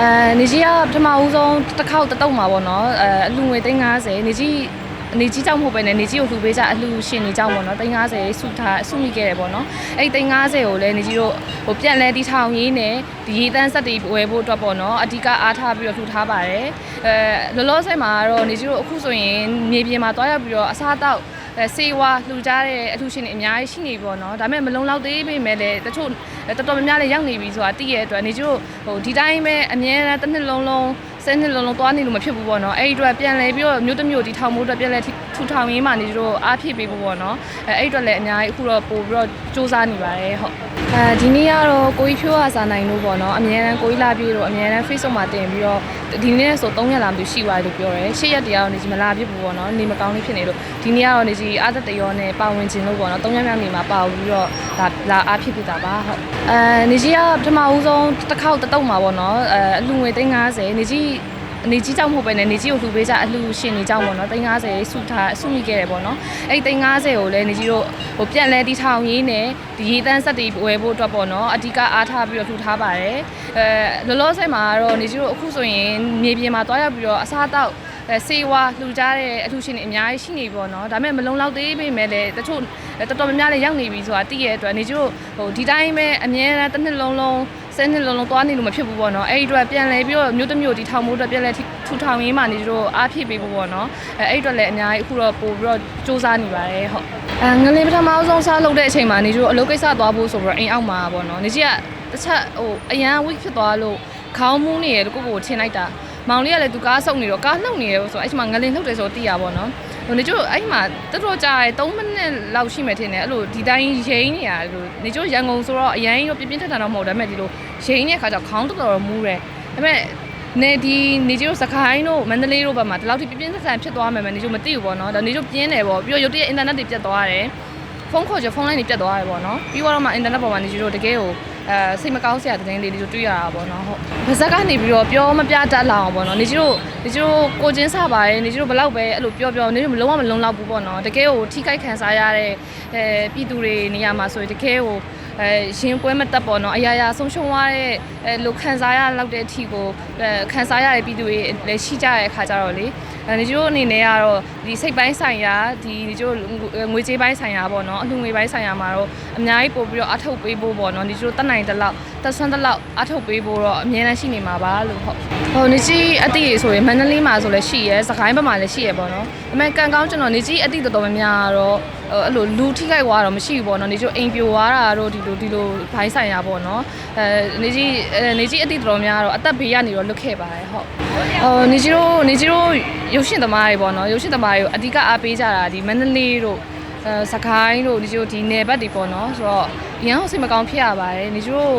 အဲနေကြီးကပထမဦးဆုံးတစ်ခေါက်တစ်တုံးမှာပေါ့နော်အဲအလှငွေ350နေကြီးနေကြီးကြောင့်မဟုတ်ပဲねနေကြီးကိုလှူပေးကြအလှရှင်နေကြောင့်ပေါ့နော်350စုထားစုမိခဲ့တယ်ပေါ့နော်အဲ့350ကိုလည်းနေကြီးတို့ဟိုပြန်လဲတီထောင်ရင်းနဲ့ဒီရေတန်းဆက်တွေဝယ်ဖို့အတွက်ပေါ့နော်အဓိကအားထားပြီးတော့လှူထားပါတယ်အဲလောလောဆယ်မှာတော့နေကြီးတို့အခုဆိုရင်မြေပြင်မှာတွားရောက်ပြီးတော့အစားအသောက်အဲစေဝါလှူကြတဲ့အလှရှင်တွေအများကြီးရှိနေပြီပေါ့နော်ဒါပေမဲ့မလုံလောက်သေးပေမဲ့လည်းတချို့ တော်တော်များများလည်းရောက်နေပြီဆိုတာသိရတဲ့အတွက်နေကျတို့ဟိုဒီတိုင်းပဲအမြဲတမ်းတစ်နှစ်လုံးလုံး ဆယ်နှစ်လုံးလုံးသွားနေလို့မဖြစ်ဘူးပေါ့နော်အဲ့ဒီအတွက်ပြန်လဲပြီးတော့မြို့တစ်မြို့ဒီထောင်မိုးအတွက်ပြန်လဲထူထောင်ရင်းမှနေကျတို့အားဖြည့်ပေးဖို့ပေါ့နော်အဲအဲ့ဒီအတွက်လည်းအများကြီးအခုတော့ပို့ပြီးတော့စူးစမ်းနေပါတယ်ဟုတ်အဲဒီနေ့ကတော့ကိုကြီးဖြိုးအားစာနိုင်လို့ပေါ့နော်အမြဲတမ်းကိုကြီးလာပြေးတော့အမြဲတမ်း Facebook မှာတင်ပြီးတော့ဒီနေ့ဆို3ရက်လာမှရှိသွားတယ်လို့ပြောတယ်8ရက်တရားတော့နေကြီးမလာပြစ်ဘူးပေါ့နော်နေမကောင်းလေးဖြစ်နေလို့ဒီနေ့ကတော့နေကြီးအားသက်တရောနဲ့ပါဝင်ခြင်းလို့ပေါ့နော်3ရက်မြောက်နေမှာပါပြီးတော့လာလာအားဖြစ်ပြတာပါဟုတ်အဲနေကြီးကပထမဦးဆုံးတစ်ခေါက်တစ်တုံးမှာပေါ့နော်အဲအလှငွေ350နေကြီး နေကြီးကြောင့်မဟုတ်ပဲねနေကြီးကိုလှူပေးကြအလှရှင်နေကြောင့်ပေါ့နော်350စုထားစုမိခဲ့တယ်ပေါ့နော်အဲ့350ကိုလည်းနေကြီးတို့ဟိုပြန်လဲတီထောင်ရင်းနဲ့ဒီရေတန်းဆက်တွေဝယ်ဖို့အတွက်ပေါ့နော်အဓိကအားထားပြီးတော့လှူထားပါတယ်အဲလောလောဆယ်မှာတော့နေကြီးတို့အခုဆိုရင်မြေပြင်မှာတွားရောက်ပြီးတော့အစားအသောက်အဲစေဝါလှူကြတဲ့အလှရှင်တွေအများကြီးရှိနေပြီပေါ့နော်ဒါပေမဲ့မလုံလောက်သေးပေမဲ့လည်းတချို့တော်တော်များများလည်းရောက်နေပြီဆိုတာသိရတဲ့အတွက်နေကြီးတို့ဟိုဒီတိုင်းပဲအမြဲတမ်းတစ်နှစ်လုံးလုံး ဆယ်နှစ်လုံးလုံးသွားနေလို့မဖြစ်ဘူးပေါ့နော်အဲ့ဒီအတွက်ပြန်လဲပြီးတော့မြို့တစ်မြို့ဒီထောင်မိုးအတွက်ပြန်လဲထူထောင်ရင်းမှနေတို့အားဖြည့်ပေးဖို့ပေါ့နော်အဲအဲ့ဒီအတွက်လည်းအများကြီးအခုတော့ပို့ပြီးတော့စူးစမ်းနေပါတယ်ဟုတ်အဲငလေးပထမအဆုံးစားလုပ်တဲ့အချိန်မှာနေတို့အလုပ်ကိစ္စသွားဖို့ဆိုပြီးတော့အိမ်အောက်မှာပေါ့နော်နေကြီးကတစ်ချက်ဟိုအရန် week ဖြစ်သွားလို့ခေါင်းမူးနေရကိုကိုကိုထင်လိုက်တာမောင်လေးကလည်းသူကားဆုပ်နေတော့ကားနှုတ်နေရဆိုတော့အဲ့ချိန်မှာငလင်နှုတ်တယ်ဆိုတော့သိရပါတော့နော် ဟိုနေကျို့အဲ့မှာတော်တော်ကြာတယ်3မိနစ်လောက်ရှိမှထင်တယ်အဲ့လိုဒီတိုင်းရိန်းနေရလို့နေကျို့ရန်ကုန်ဆိုတော့အရင်ရောပြင်းပြင်းထန်ထန်တော့မဟုတ်ဒါပေမဲ့ဒီလိုရိန်းနေတဲ့ခါကျခေါင်းတော်တော်မူးတယ်ဒါပေမဲ့နေဒီနေကျို့စကိုင်းတို့မန္တလေးတို့ဘက်မှာဒီလောက်ထိပြင်းပြင်းထန်ထန်ဖြစ်သွားမယ်မယ်နေကျို့မသိဘူးပေါ့နော်ဒါနေကျို့ပြင်းတယ်ပေါ့ပြီးတော့ရုတ်တရက်အင်တာနက်တွေပြတ်သွားတယ်ဖုန်းခေါ်ကြဖုန်းလိုင်းတွေပြတ်သွားတယ်ပေါ့နော်ပြီးတော့မှအင်တာနက်ပေါ်မှာနေကျို့တကယ်ကို အဲစိတ်မကောင်းစရာသတင်းလေးတွေတွေ့ရတာပေါ့နော်ဟုတ်ပါဇက်ကနေပြီးတော့ပြောမပြတတ်လောက်အောင်ပေါ့နော်နေကျို့နေကျို့ကိုချင်းစားပါရဲ့နေကျို့ဘလောက်ပဲအဲ့လိုပြောပြောနေကျို့လုံးဝမလုံလောက်ဘူးပေါ့နော်တကယ်ကိုထိခိုက်ခံစားရတဲ့အဲပြည်သူတွေနေရာမှာဆိုရင်တကယ်ကိုအဲရှင်ပွဲမတက်ပေါ့နော်အရာရာဆုံးရှုံးသွားတဲ့အဲလိုခံစားရလောက်တဲ့အထီကိုအဲခံစားရတဲ့ပြည်သူတွေလည်းရှိကြတဲ့အခါကျတော့လေအဲဒီတို့အနေနဲ့ကတော့ဒီစိတ်ပိုင်းဆိုင်ရာဒီဒီတို့ငွေကြေးပိုင်းဆိုင်ရာပေါ့နော်အလှငွေပိုင်းဆိုင်ရာမှာတော့ အများကြီးပို့ပြီးတော့အထောက်ပေးဖို့ပေါ့နော်ဒီတို့တက်နိုင်တဲ့လောက်တက်ဆွမ်းတဲ့လောက်အထောက်ပေးဖို့တော့အများနဲ့ရှိနေမှာပါလို့ဟုတ်ဟိုနေကြီးအတိရေဆိုရင်မန္တလေးမှာဆိုလည်းရှိရဲစကိုင်းဘက်မှာလည်းရှိရဲပေါ့နော်အမေကန်ကောင်းကျွန်တော်နေကြီးအတိတော်တော်များများတော့အဲ့လိုလူထိခိုက်သွားတော့မရှိဘူးပေါ့နော်နေကြီးအိမ်ပြိုသွားတာတော့ဒီလိုဒီလိုဘိုင်းဆိုင်ရာပေါ့နော်အဲနေကြီးနေကြီးအတိတော်များတော့အသက်ဘေးကနေတော့လွတ်ခဲ့ပါတယ်ဟုတ်ဟိုနေကြီးတို့နေကြီးတို့ရုပ်ရှင်သမားတွေပေါ့နော်ရုပ်ရှင်သမားတွေကိုအဓိကအားပေးကြတာဒီမန္တလေးတို့ အဲစကိုင်းတို့ဒီလိုဒီနယ်ဘက်တွေပေါ့နော်ဆိုတော့ရန်ဟုတ်စိတ်မကောင်းဖြစ်ရပါတယ်နေကြီးတို့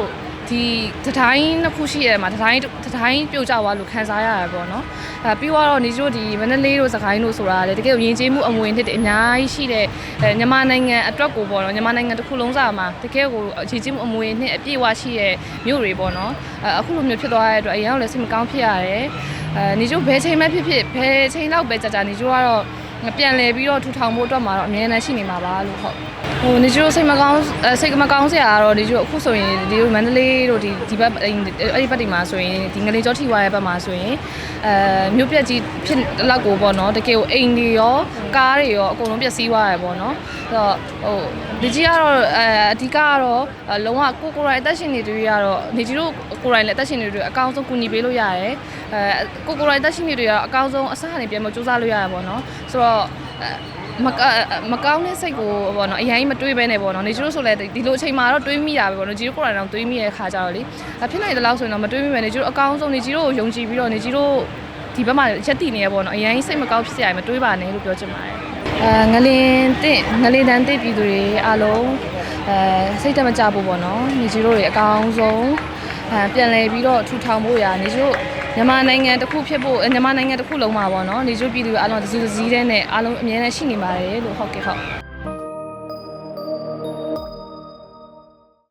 ဒီတတိုင်းတစ်ခုရှိရမှာတတိုင်းတတိုင်းပြုတ်ကြသွားလို့ခံစားရရပေါ့နော်အဲပြီးတော့နေတို့ဒီမန္တလေးတို့စကိုင်းတို့ဆိုတာလေတကယ်ကိုယဉ်ကျေးမှုအမွေနှစ်တွေအများကြီးရှိတဲ့အဲမြန်မာနိုင်ငံအတွက်ကိုပေါ့နော်မြန်မာနိုင်ငံတစ်ခုလုံးစာမှာတကယ်ကိုယဉ်ကျေးမှုအမွေနှစ်အပြည့်အဝရှိတဲ့မြို့တွေပေါ့နော်အဲအခုလိုမျိုးဖြစ်သွားတဲ့အတွက်အရင်ကလည်းစိတ်မကောင်းဖြစ်ရတယ်အဲနေတို့ဘယ်ချိန်မှဖြစ်ဖြစ်ဘယ်ချိန်လောက်ပဲကြာကြာနေတို့ကတော့ ပြန်လဲပြီးတော့ထူထောင်ဖို့အတွက်မှာတော့အများနဲ့ရှိနေမှာပါလို့ဟုတ်ဟိုနေကျိုးစိတ်မကောင်းအဲစိတ်မကောင်းစရာကတော့နေကျိုးအခုဆိုရင်ဒီလိုမန္တလေးတို့ဒီဒီဘက်အဲ့ဒီဘက်ဒီမှာဆိုရင်ဒီငလင်ကျော်ထီဝါရဲ့ဘက်မှာဆိုရင်အဲမြို့ပြက်ကြီးဖြစ်လောက်ကိုပေါ့နော်တကယ်ကိုအိမ်တွေရော ကားတွေရောအကုန်လုံးပျက်စီးသွားရပေါ့နော်အဲ့တော့ဟိုဒီကြီးကတော့အဲအဓိကကတော့လုံးဝကိုကိုရိုင်းအသက်ရှင်နေတွေကတော့နေကြီးတို့ကိုရိုင်းလည်းအသက်ရှင်နေတွေအကောင်းဆုံးကူညီပေးလို့ရတယ်အဲကိုကိုရိုင်းအသက်ရှင်နေတွေကတော့အကောင်းဆုံးအစားအနေပြန်မစူးစမ်းလို့ရရပေါ့နော်ဆိုတော့မကမကောင်းတဲ့စိတ်ကိုပေါ့နော်အရင်မတွေးပဲနေပေါ့နော်နေကျတို့ဆိုလဲဒီလိုအချိန်မှာတော့တွေးမိတာပဲပေါ့နော်ဂျီတို့ကိုယ်တိုင်တော့တွေးမိရဲ့ခါကြတော့လေဖြစ်နိုင်တဲ့လောက်ဆိုရင်တော့မတွေးမိပဲနေကျတို့အကောင်းဆုံးနေကျတို့ကိုယုံကြည်ပြီးတော့နေကျတို့ ဒီဘက်မှာရက်တည်နေရပေါ့နော်အရင်စိတ်မကောင်းဖြစ်စရာမတွေးပါနဲ့လို့ပြောချင်ပါတယ်အဲငလင်တင့်ငလင်တန်းတင့်ပြည်သူတွေအားလုံးအဲစိတ်တမကြဖို့ပေါ့နော်နေကျတို့တွေအကောင်းဆုံးအဲပြန်လဲပြီးတော့ထူထောင်ဖို့ရာနေကျတို့မြန်မာနိုင်ငံတစ်ခုဖြစ်ဖို့မြန်မာနိုင်ငံတစ်ခုလုံးမှာပေါ့နော်နေကျပြည်သူအားလုံးတစုတစည်းတဲ့နဲ့အားလုံးအမြဲတမ်းရှိနေပါတယ်လို့ဟုတ်ကဲ့ဟုတ်